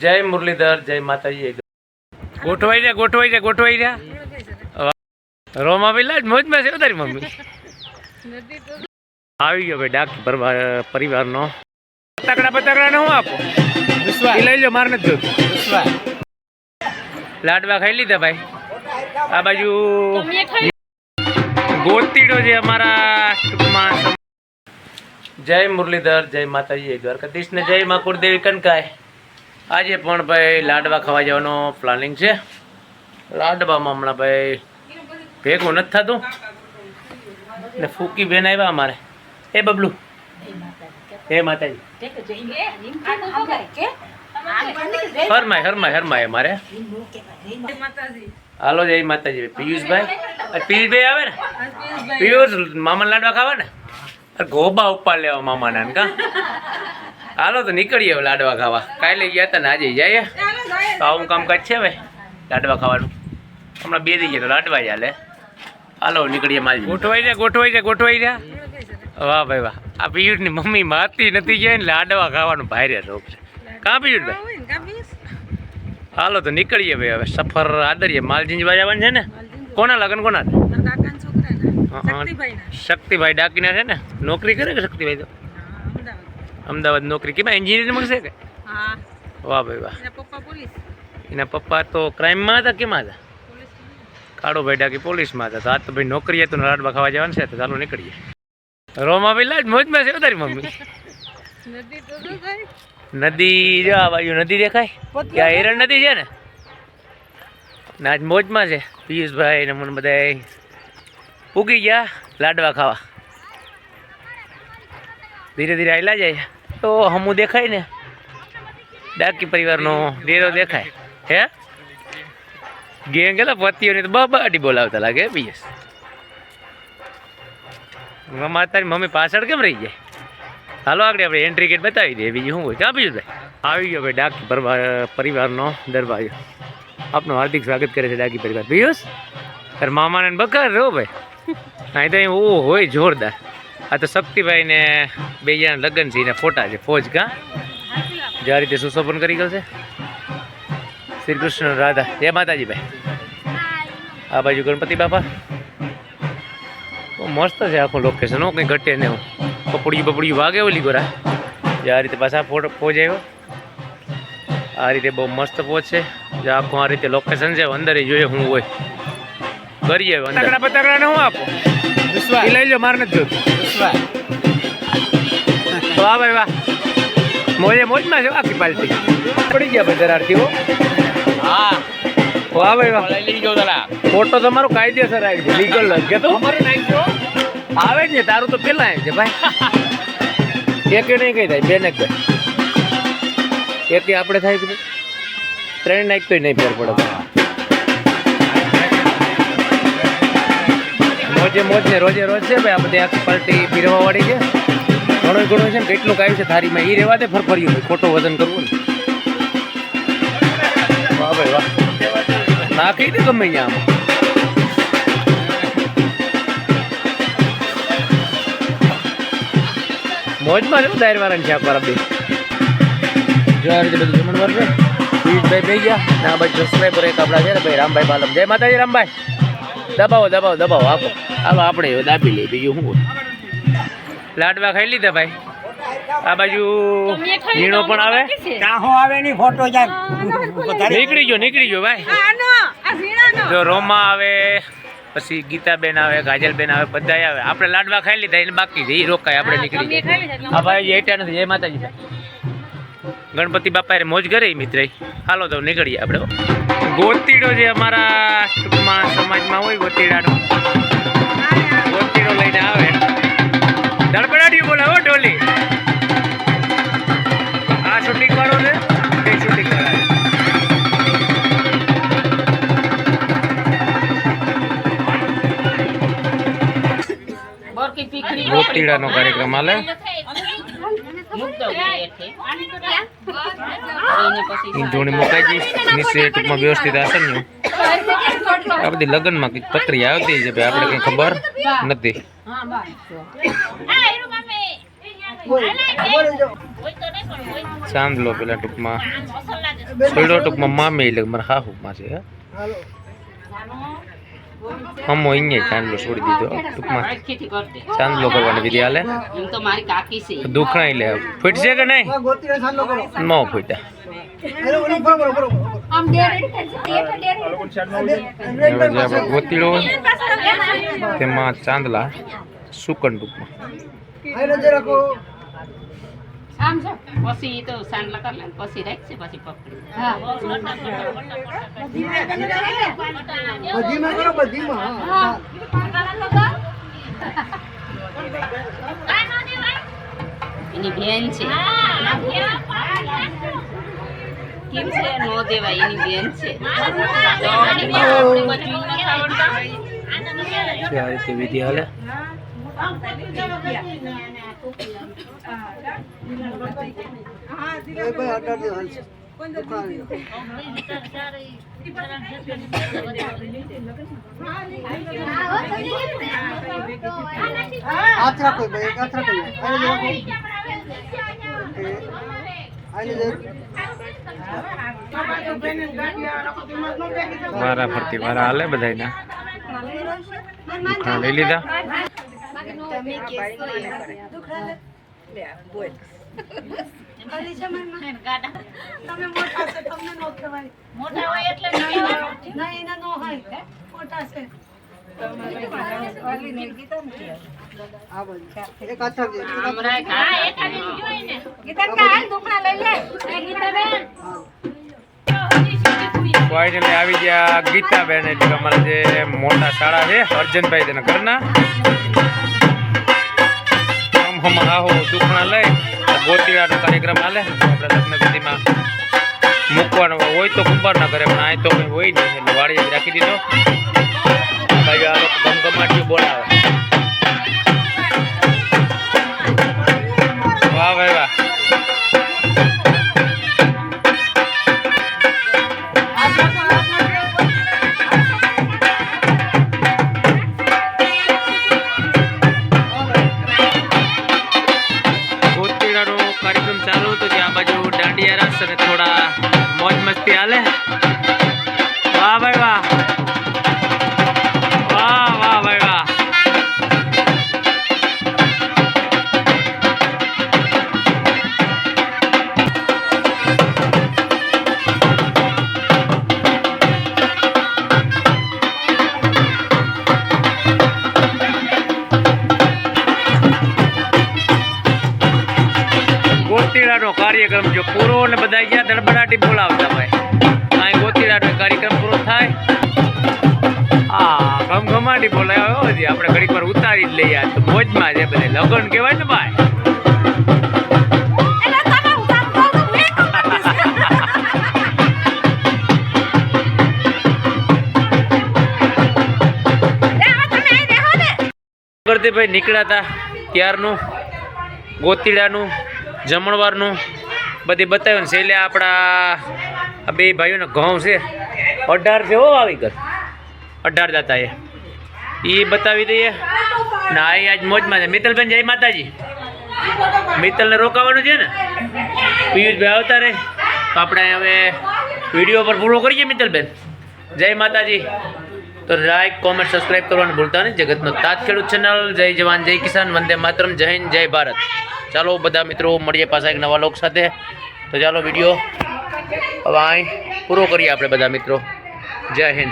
જય મુરલીધર જય માતાજી ગોઠવાઈ જા ગોઠવાઈ જા ગોઠવાઈ જા. રોમા પેલા જ મોજમાં છે તારી મમ્મી. આવી ગયો ભાઈ ડાક પરવા- પરિવારનો. બતાકડા બતાકડા ને હું આપો? લઈ લો માર નથી જોતું. લાડવા ખાઈ લીધા ભાઈ. આ બાજુ ગોતીડો છે અમારા ટૂંકમાં. જય મુરલીધર જય માતાજી દ્વારકાધીશ ને જય મા કુળદેવી કનકાય આજે પણ ભાઈ લાડવા ખાવા જવાનો પ્લાનિંગ છે. લાડવામાં હમણાં ભાઈ ભેગું નથી થતું. ને ફૂકી બેન આવ્યા અમારે. એ બબલું. હે માતાજી. હરમાય હરમાય હરમાય અમારે. હાલો જય માતાજી. પિયુષભાઈ. પિયુષભાઈ આવે ને? પિયુષ મામા લાડવા ખાવા ને ગોબા ઉપાડ લેવા મામાના કા? હાલો તો નીકળીએ હવે લાડવા ખાવા. કાલે ગયા હતા ને આજે જઈએ. તો આવું કામ કાજ છે ભાઈ લાડવા ખાવાનું. હમણાં બે દી ગયા તો લાડવા ચાલે હાલો. નીકળીએ મારી ગોઠવાઈ જા ગોઠવાઈ જા ગોઠવાઈ જા. વાહ ભાઈ વાહ. આ પિયુષની મમ્મી મારતી નથી જાય ને લાડવા ખાવાનું ભારે શોખ છે. કાં પિયુષભાઈ હાલો તો નીકળીએ ભાઈ હવે. સફર આદરીએ. માલજીંજવા જવાનું છે ને? કોના લગન કોના? શક્તિભાઈ ડાકીના છે ને? નોકરી કરે કે શક્તિભાઈ તો? અમદાવાદ નોકરી. કેમાં એન્જિનિયરિંગ છે કે? વાહ ભાઈ વાહ. એના પપ્પા તો ક્રાઇમમાં હતા કેમાં હતા? કાળોભાઈ ડાકી પોલીસમાં હતા. તો આજ તો ભાઈ નોકરી હતું લાડવા ખાવા જવાનું છે તો ચાલુ નીકળીએ. રોમા ભાઈ લાજ મોજમાં છે હો તારી મમ્મી. નદી જો આ બાજુ નદી દેખાય? ત્યાં હિરણ નદી છે ને? ને આજ મોજમાં છે. પિયુષભાઈ ને મને બધા ઉગી ગયા લાડવા ખાવા. ધીરે ધીરે આવેલા જાય. તો હમું દેખાય ને? ડાકી પરિવારનો ડેરો દેખાય. હે? ગેંગ એટલે પતિઓને તો બાબાડી બોલાવતા લાગે બીએસ મમ્મા તારી મમ્મી પાછળ કેમ રહી જાય? હાલો આગળ આપણે એન્ટ્રી ગેટ બતાવી દઈએ, બીજું શું હોય? ક્યાં બીજું થાય? આવી ગયો ભાઈ ડાકી પરવા- પરિવારનો દરવાજો. આપનું હાર્દિક સ્વાગત કરે છે ડાકી પરિવાર. પિયુષ, તાર મામાને બકાર રહો ભાઈ. અહીં તો અહીં ઓ હોય જોરદાર. આ તો શક્તિભાઈ ને બે જણા લગ્ન છે એના ફોટા છે ફોજ કા? જે આ રીતે સુશોભન કરી ગયો છે. શ્રી કૃષ્ણ રાધા. જય માતાજી ભાઈ? આ બાજુ ગણપતિ બાપા? બહુ મસ્ત છે આખું લોકેશન હો કંઈ ઘટે ને પપડીયું પપડીયું બપડિયું વાગે ઓલી ગોરા. જે આ રીતે પાછા ફોટો ફોજ આવ્યો. આ રીતે બહુ મસ્ત ફોજ છે. જે આખું આ રીતે લોકેશન છે અંદર જોઈએ હું હોય. કરીએ અંદર. પતકડા ને હું આપો? એ લઈ લો મારે નથી જોતું. વાહ ભાઈ વાહ. મોજે મોજમાં છે આખી પાલટી પડી ગયા ભાઈ હો. હા. વાહ ભાઈ વાહ. લઈ જાઓ તારા ફોટો તમારો કાયદેસર આવી છે લીગલ કે તો. આવે જ ને તારું તો પેલા આવે છે ભાઈ. એક નહીં કઈ થાય બે ને કઈ. એક આપણે થાય કે? ત્રણ નાખ તો નહીં ફેર પડે. રોજે મોજ ને રોજે રોજ છે ભાઈ આ બધી આખી પાલટી પીરવા વાળી છે. ઘણું ઘણું છે ને કેટલું કાયું છે થારીમાં. એ રેવા દે ફરફર્યું ભાઈ ખોટો વજન કરવું ને. વાહ ભાઈ વાહ. નાખી દે ગમે અહીંયા આમાં. મોજમાં શું દાયર વાળા છે આપવા બે. જો આ રીતે બધું જમણવાર છે. પિયુષભાઈ ભાઈ ગયા. ના ભાઈ બાજુ સબસ્ક્રાઈબર એક આપણા છે ને ભાઈ રામભાઈ પાલમ. જય માતાજી રામભાઈ. દબાવો દબાવો દબાવો આપો. હાલો આપણે દાબી લઈએ. બીજું શું હોય? લાડવા ખાઈ લીધા ભાઈ? આ બાજુ ઝીણો પણ આવે? કાહો આવે ની ફોટો નીકળી ગયો નીકળી ગયો ભાઈ. જો રોમા આવે પછી ગીતાબેન આવે કાજલબેન આવે બધા આવે. આપણે લાડવા ખાઈ લીધા એને બાકી છે. એ રોકાય આપણે નીકળી જાય. હા ભાઈ એટા નથી જય માતાજી ગણપતિ બાપા રે મોજ કરે મિત્ર હાલો તો નીકળીએ આપણે ગોતીડો જે અમારા ટૂંકમાં સમાજમાં હોય ગોતીડાનો. ગોતીડો લઈને આવે. ધડપડાટી બોલાવો ઢોલી. આ શૂટિંગ વાળો છે? એ શૂટિંગ વાળા. ગોતીડાનો કાર્યક્રમ હાલે. ઈંધોણી મુકાઈ ગઈ નીચે ટૂંકમાં વ્યવસ્થિત આસનનું આ બધી લગ્નમાં કંઈક પત્રી આવતી છે, ભાઈ આપણે કંઈ ખબર નથી. સાંભળો પેલા ટૂંકમાં. છોડો ટૂંકમાં મામી એટલે મારા હાહુમાં છે અમો અહીંયા ચાંદલો છોડી દીધો ટૂંકમાં. ચાંદલો કરવાની વિધિ હાલે. દુખણા એટલે ફૂટશે કે નહીં? ન ફૂટ્યા ગોતીડો તેમાં ચાંદલા સુકન રૂપમાં. પછી તો સાંડલા કરી લે પછી રાખશે પછી પકડી. એની બેન છે. કેમ છે નો દેવાય એની બેન છે. તો આપણે બધું નથી આવડતા. આ રીતે વિધિ હાલે. વારા ફરતી વારા હાલે બધાયના? દુખણા લઈ લીધા? તમે મોટા તમને નો કહેવાય હોય એટલે ના એના નો હોય મોટા છે. ફાઇનલી આવી ગયા ગીતાબેન, એટલે અમારા જે મોટા શાળા છે, અર્જનભાઈ તેના ઘરના. હમ હાહો દુખણા લઈ ગોતીડાનો કાર્યક્રમ હાલે. આપણે લગ્ન વિધિમાં મૂકવાનો હોય તો કુંભારના ઘરે, પણ આ તો કંઈ હોય નહીં. એટલે જ રાખી દીધો. ગોતીડાનો કાર્યક્રમ જો પૂરો ને બધા ગયા ધડબડાટી બોલાવતા ભાઈ અહીં ગોતીડાનો કાર્યક્રમ પૂરો થાય? હા ઘમઘમાટી બોલાવ્યો હજી આપણે ઘડીક વાર ઉતારી જ લઈએ. તો મોજમાં છે બધે. લગન કહેવાય ને ભાઈ? એટલે તમે ઉતાર દો તો મેં કરતીભાઈ નીકળ્યા હતા ત્યારનું ગોતીડાનું. જમણવારનું બધી બતાવ્યું ને છેલ્લે આપણા આ બે ભાઈઓના ઘઉં છે. અઢાર છે હો આવી કર અઢાર દાતા એ એ બતાવી દઈએ. ને આ આજ મોજમાં છે. મિત્તલબેન, જય માતાજી. મિત્તલને રોકાવાનું છે ને? પિયુષભાઈ આવતા રહે. તો આપણે હવે વીડિયો પર પૂરો કરીએ મિત્તલબેન. જય માતાજી. તો લાઈક કોમેન્ટ સબસ્ક્રાઈબ કરવાનું ભૂલતા નહીં. જગતનો તાત ખેડૂત ચેનલ જય જવાન, જય કિસાન. વંદે માતરમ. જય હિન્દ, જય ભારત. ચાલો બધા મિત્રો મળીએ પાછા એક નવા લોક સાથે. તો ચાલો વીડિયો હવે પૂરો કરીએ આપણે બધા મિત્રો. જય હિન્દ.